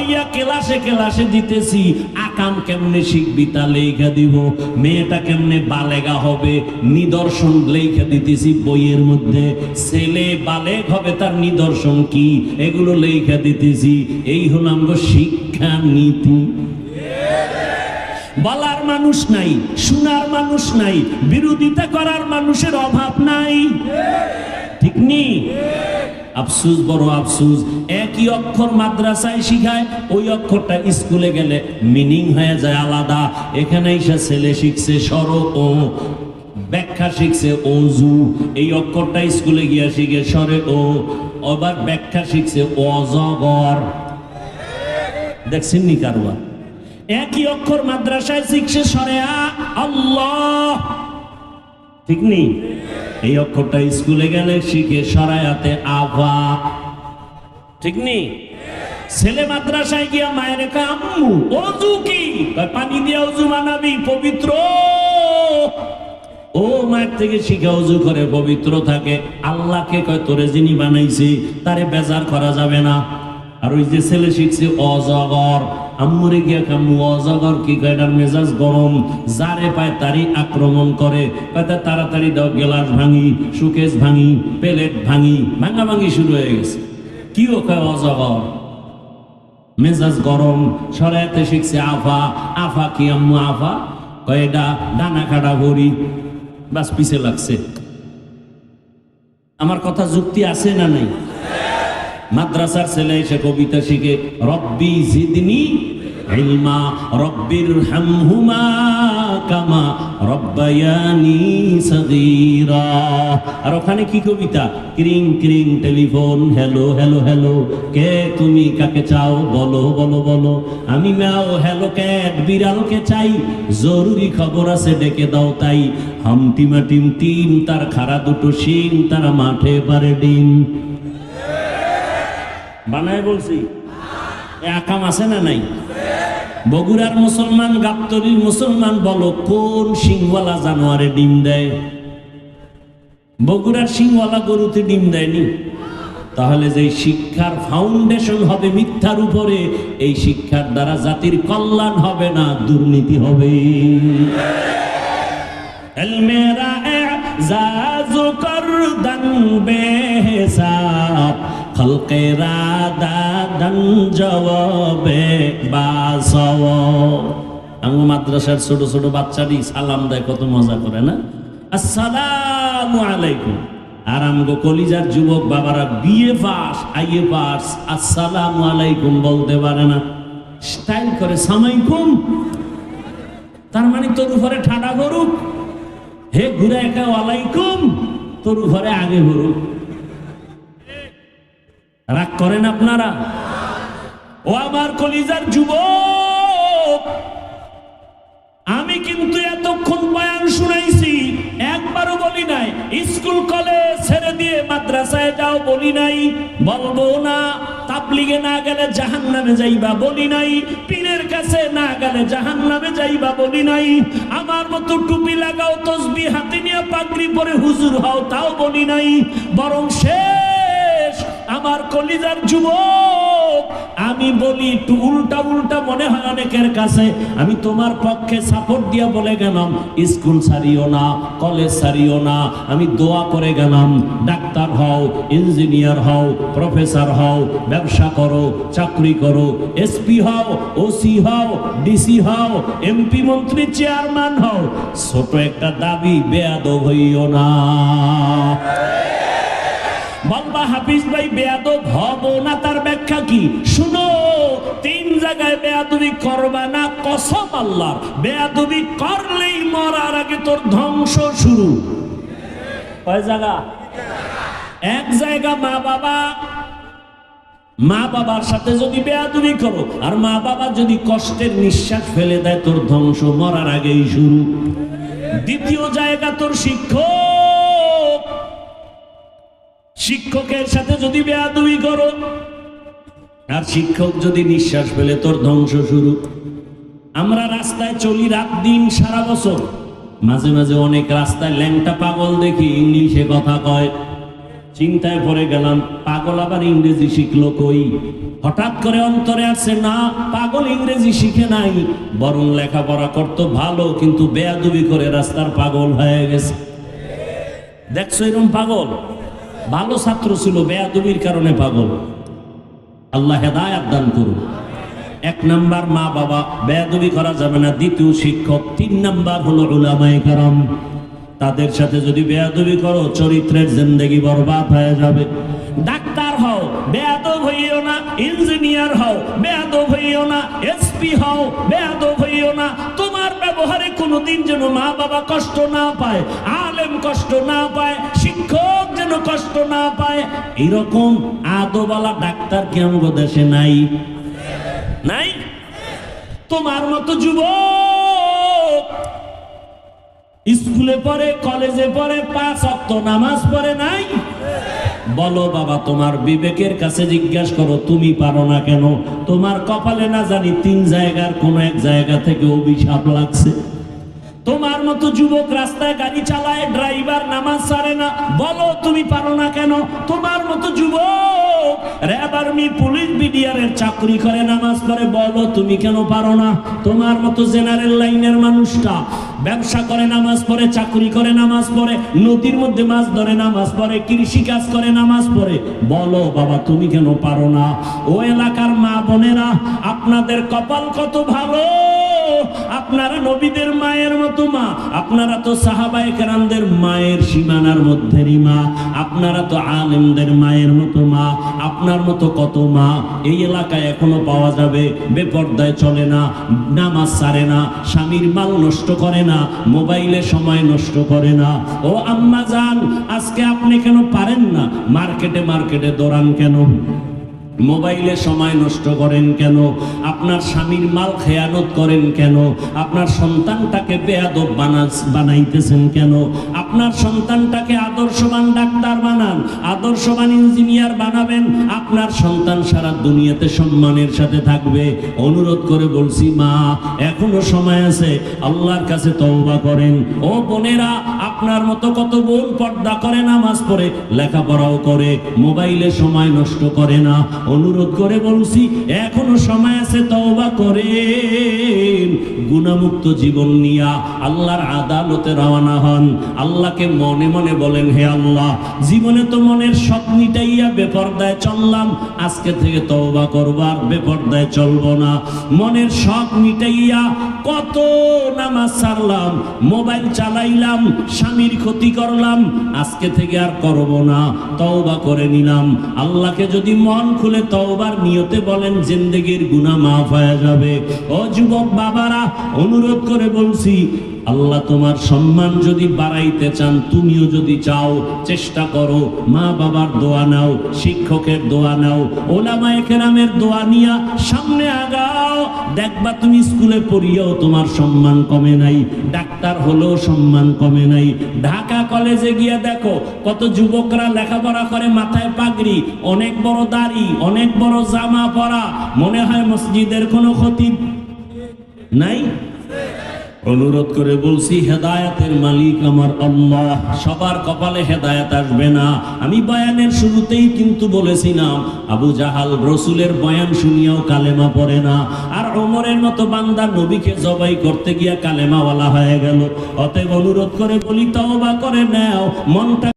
পড়াইয়া ক্লাসে ক্লাসে দিতেছি। আকাম কেমনে শিখবি তা লেখা দিব। মেয়েটা কেমনে বালেগা হবে? নিদর্শন লেখা দিতেছি বইয়ের মধ্যে। ছেলে বালেগ হবে, তার নিদর্শন কি? এগুলো লেখা দিতেছি। এই হলো আমগো শিক্ষা নীতি। বলার মানুষ নাই, শোনার মানুষ নাই, বিরোধিতা করার মানুষের অভাব নাই। ঠিক নেই? আফসুস, বড় আফসুস, একই অক্ষর মাদ্রাসায় শিখায়, ওই অক্ষরটা স্কুলে গেলে মিনিং হয়ে যায় আলাদা। এখানে এসে ছেলে শিখছে সর ও, ব্যাখ্যা শিখছে অজু। এই অক্ষরটা স্কুলে গিয়া শিখে সরে, ও, আবার ব্যাখ্যা শিখছে অজগর। দেখছেন নি কারবার? একই অক্ষর মাদ্রাসায় শিখছে সরে আল্লাহ। ঠিক নেই? এই অক্ষরটা স্কুলে গেলে শিখে সরায়াতে আভা। ঠিক নেই? ছেলে মাদ্রাসায় গিয়া মায়ের আম্মু অজু কি? পানি দিয়ে অজু বানাবি পবিত্র। ও মায়ের থেকে শিখে অজু করে পবিত্র থাকে। আল্লাহকে কয়, তোরে যিনি বানাইছি, তারে বেজার করা যাবে না। আর ওই যে ছেলে শিখছে অজগর। আম্মুরে গিয়া কাম্মু অজগর কি কয়, এটার মেজাজ গরম। যারে পায় তারই আক্রমণ করে। কয়, তা তাড়াতাড়ি দাও, গেলাস ভাঙি, সুকেশ ভাঙি, প্লেট ভাঙি, ভাঙা ভাঙি শুরু হয়ে গেছে। কি ও কয়, অজগর, মেজাজ গরম সরাইতে শিখছে আফা। আফা কি আম্মু, আফা? কয়, এটা ডানা কাটা ভরি, বাস পিছে লাগছে। আমার কথা যুক্তি আছে না নাই? মাদ্রাসার ছেলে এসে কবিতা শিখে, রব্বি জিদনি ইলমা রব্বির হামহুমা কামা রব্বায়ানি সগীরা। আর ওখানে কি কবিতা? ক্রিং ক্রিং, টেলিফোন, হ্যালো হ্যালো হ্যালো, কে তুমি কাকে চাও? বলো বলো বলো। আমি ম্যাও, হ্যালো, ক্যাট, বিড়ালকে চাই। জরুরি খবর আছে, ডেকে দাও তাই। হামটিমা টিম টিম তার খাড়া দুটো শিং, তারা মাঠে পারে ডিম। বানায় বলছি? এ আকাম আছে না নাই? বগুড়ার মুসলমান, গাবতলির মুসলমান বলো, কোন সিংওয়ালা জানোয়ারে ডিম দেয়? বগুড়ার সিংওয়ালা গরুতে ডিম দেয়নি? তাহলে যে শিক্ষার ফাউন্ডেশন হবে মিথ্যার উপরে, এই শিক্ষার দ্বারা জাতির কল্যাণ হবে না, দুর্নীতি হবে। এলমেরা জাজু কর দন খলকেরা দাদন জবাবে বাসব আমি মাদ্রাসার ছোট ছোট বাচ্চারই সালাম দেয়, কত মজা করে, না? আসসালামু আলাইকুম। আর আমগো কলিজার যুবক বাবারা বিয়ে পাস আইয়ে পাস, আসসালামু আলাইকুম বলতে পারে না। স্টাইল করে সামাইকুম তার মানে তোর উপরে ঠাডা করুক হে ঘুরে একা, ওয়ালাইকুম। তোর উপরে আগে ঘুরুক রাগ করেন আপনারা? ও আমার কলিজার যুবক, আমি কিন্তু এতক্ষণ বয়ান শুনাইছি, একবারও বলি নাই, স্কুল কলেজ ছেড়ে দিয়ে মাদ্রাসায় যাও বলি নাই, বলব না, তাবলিগে না গেলে জাহান নামে যাইবা বলি নাই, পীরের কাছে না গেলে জাহান নামে যাইবা বলি নাই, আমার মতো টুপি লাগাও তসবি হাতে নিয়ে পাগড়ি পরে হুজুর হও তাও বলি নাই, বরং শেষ আমার কলিজার যুবক, আমি বলি, একটু উল্টা উল্টা মনে হয় অনেকের কাছে। আমি তোমার পক্ষে সাপোর্ট দিয়া বলে গেলাম, স্কুল ছাড়িও না কলেজ ছাড়িও না। আমি দোয়া করে গেলাম, ডাক্তার হও ইঞ্জিনিয়ার হও প্রফেসর হও, ব্যবসা করো, চাকরি করো এসপি হও ওসি হও ডিসি হও এমপি মন্ত্রী চেয়ারম্যান হও। ছোট একটা দাবি, বেয়াদব হইও না। বলবা হাফিজ ভাই, বেয়াদব হব না তার ব্যাখ্যা কি? শুনো, তিন জায়গায় বেয়াদবি করবা না, কসম আল্লাহর। বেয়াদবি করলেই মরার আগে তোর ধ্বংস শুরু। কয় জায়গা? এক জায়গা মা বাবা। মা বাবার সাথে যদি বেয়াদবি করো, আর মা বাবা যদি কষ্টের নিঃশ্বাস ফেলে দেয়, তোর ধ্বংস মরার আগেই শুরু। দ্বিতীয় জায়গা তোর শিক্ষক। শিক্ষকের সাথে যদি বেয়াদবি করো, আর শিক্ষক যদি নিঃশ্বাস ফেলে, তোর ধ্বংস শুরু। আমরা রাস্তায় চলি রাত দিন সারা বছর। মাঝে মাঝে অনেক রাস্তায় ল্যাংটা পাগল দেখি, ইংলিশে কথা কয়। চিন্তায় পড়ে গেলাম, পাগল আবার ইংরেজি শিখলো কই? হঠাৎ করে অন্তরে আসছে না, পাগল ইংরেজি শিখে নাই। বরং লেখাপড়া করতো ভালো, কিন্তু বেয়াদুবি করে রাস্তার পাগল হয়ে গেছে। দেখছ এরকম পাগল? ভালো ছাত্র ছিল, বেয়াদুবির কারণে পাগল। আল্লাহ হেদায়াত দান করুন। এক নাম্বার মা বাবা, বেয়াদবি করা যাবে না। দ্বিতীয় শিক্ষক, তিন নাম্বার হলো উলামায়ে কারাম। তাদের সাথে যদি বেয়াদবি করো, চরিত্রের জিন্দেগি বরবাদ হয়ে যাবে। ডাক্তার হও, বেয়াদব হইও না। ইঞ্জিনিয়ার হও, বেয়াদব হইও না। এসপি হও, বেয়াদব হইও না। তোমার ব্যবহারে কোনোদিন যেন মা বাবা কষ্ট না পায়, আলেম কষ্ট না পায়, শিক্ষক কষ্ট না পায়, এরকম আদোবালা ডাক্তার কি আমাদের দেশে নাই? নাই? তোমার মতো যুবক স্কুলে পড়ে, কলেজে পড়ে, পাঁচ অক্ত নামাজ পড়ে নাই? বলো বাবা, তোমার বিবেকের কাছে জিজ্ঞাসা করো, তুমি পারো না কেন? তোমার কপালে না জানি তিন জায়গার কোন এক জায়গা থেকে অভিশাপ লাগছে। তোমার মতো যুবক রাস্তায় গাড়ি চালায়, ড্রাইভার নামাজ সারে না। বলো, তুমি পারো না কেন? তোমার মতো যুবক র্যাব আর্মি, পুলিশ বিডিআরের চাকরি করে, নামাজ পড়ে। বলো, তুমি কেন পারো না? তোমার মতো জেনারেল লাইনের মানুষটা ব্যবসা করে, নামাজ পড়ে, চাকরি করে, নামাজ পড়ে, নদীর মধ্যে মাছ ধরে, নামাজ পড়ে, কৃষি কাজ করে, নামাজ পড়ে। বলো, বাবা, তুমি কেন পারো না? ও এলাকার মা বোনেরা, আপনাদের কপাল কত ভালো? আপনারা নবীদের মায়ের মতো মা। আপনারা তো সাহাবায়ে কেরামদের মায়ের সীমানার মধ্যেরই মা। আপনারা তো আলেমদের মায়ের মতো মা। আপনার মতো কত মা? এই এলাকায় এখনও পাওয়া যাবে, বেপর্দায় চলে না, নামাজ সারে না, স্বামীর মাল নষ্ট করে না, মোবাইলে সময় নষ্ট করে না। ও আম্মা যান আজকে আপনি কেন পারেন না? মার্কেটে মার্কেটে দৌড়ান কেন? মোবাইলে সময় নষ্ট করেন কেন? আপনার স্বামীর মাল খেয়ানত করেন কেন? আপনার সন্তানটাকে বেয়াদব বানা বানাইতেছেন কেন? আপনার সন্তানটাকে আদর্শবান ডাক্তার বানান, আদর্শবান ইঞ্জিনিয়ার বানাবেন। আপনার সন্তান সারা দুনিয়াতে সম্মানের সাথে থাকবে। অনুরোধ করে বলছি, মা, এখনও সময় আছে, আল্লাহর কাছে তওবা করেন। ও বোনেরা আপনার মতো কত বোন পর্দা করে নামাজ পড়ে, লেখাপড়াও করে, মোবাইলে সময় নষ্ট করে না। অনুরোধ করে বলছি, এখনও সময় আছে তওবা করেন। গুণামুক্ত জীবন নিয়া আল্লাহর আদালতে রওনা হন। আল্লাহকে মনে মনে বলেন, হে আল্লাহ, জীবনে তো মনের সব মিটাইয়া বেপর্দায় চললাম, আজকে থেকে তওবা করবার বেপর্দায় চলবো না। মনের শখ মিটাইয়া কত নামাজ ছাড়লাম মোবাইল চালাইলাম, স্বামীর ক্ষতি করলাম, আজকে থেকে আর করব না, তওবা করে নিলাম। আল্লাহকে যদি মন খুলে তওবার নিয়তে বলেন, জিন্দেগির গুনাহ মাফ হয়ে যাবে। ও যুবক বাবারা অনুরোধ করে বলছি, আল্লাহ তোমার সম্মান যদি বাড়াইতে চান, তুমিও যদি চাও, চেষ্টা করো, মা বাবার দোয়া নাও, শিক্ষকের দোয়া নাও, ওলামায়ে কেরামের দোয়া নিয়া সামনে আগাও। দেখবা তুমি স্কুলে পড়িয়াও তোমার সম্মান কমে নাই, ডাক্তার হলেও সম্মান কমে নাই। ঢাকা কলেজে গিয়া দেখো, কত যুবকরা লেখাপড়া করে মাথায় পাগড়ি, অনেক বড় দাড়ি, অনেক বড় জামা পরা, মনে হয় মসজিদের কোনো ক্ষতি নাই? অনুরোধ করে বলছি, হেদায়াতের মালিক আমার আল্লাহ। সবার কপালে হেদায়াত আসবে না। আমি বয়ানের শুরুতেই কিন্তু বলেছিলাম, আবু জাহাল রসুলের বয়ান শুনিয়াও কালেমা পড়ে না। আর ওমরের মতো বান্দা নবীকে জবাই করতে গিয়া কালেমাওয়ালা হয়ে গেল। অতএব অনুরোধ করে বলি, তওবা করে নাও, মনটা